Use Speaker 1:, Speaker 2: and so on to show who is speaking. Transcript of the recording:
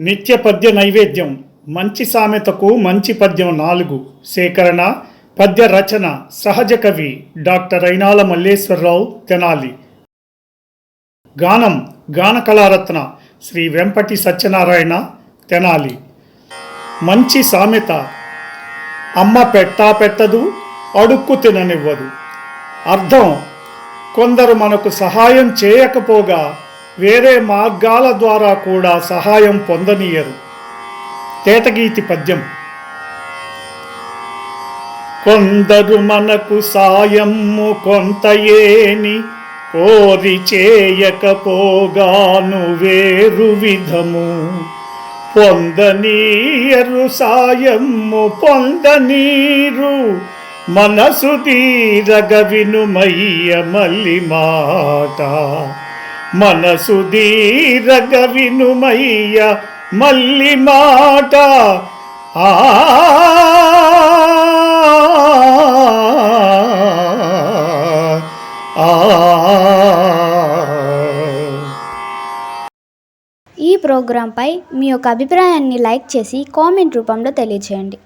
Speaker 1: నిత్య పద్య నైవేద్యం మంచి సామెతకు మంచి పద్యం నాలుగు. సేకరణ పద్య రచన సహజ కవి డాక్టర్ అయినాల మల్లేశ్వరరావు తెనాలి. గానం గాన కళారత్న శ్రీ వెంపటి సత్యనారాయణ తెనాలి. మంచి సామెత అమ్మ పెట్టా పెట్టదు అడుక్కు తిననివ్వదు. అర్థం కొందరు మనకు సహాయం చేయకపోగా వేరే మార్గాల ద్వారా కూడా సహాయం పొందనీయరు. తేటగీతి పద్యం. కొందరు మనకు సాయము కొంతయేని కోరి చేయకపోగాను వేరు విధము. పొందనీయరు సాయము పొందనీరు మనసు తీరగ వినుమయ్య మల్లి మాట. మనసు దీరగ వినుమయ్య మల్లి మాట. ఆ
Speaker 2: ఈ ప్రోగ్రాంపై మీ యొక్క అభిప్రాయాన్ని లైక్ చేసి కామెంట్ రూపంలో తెలియజేయండి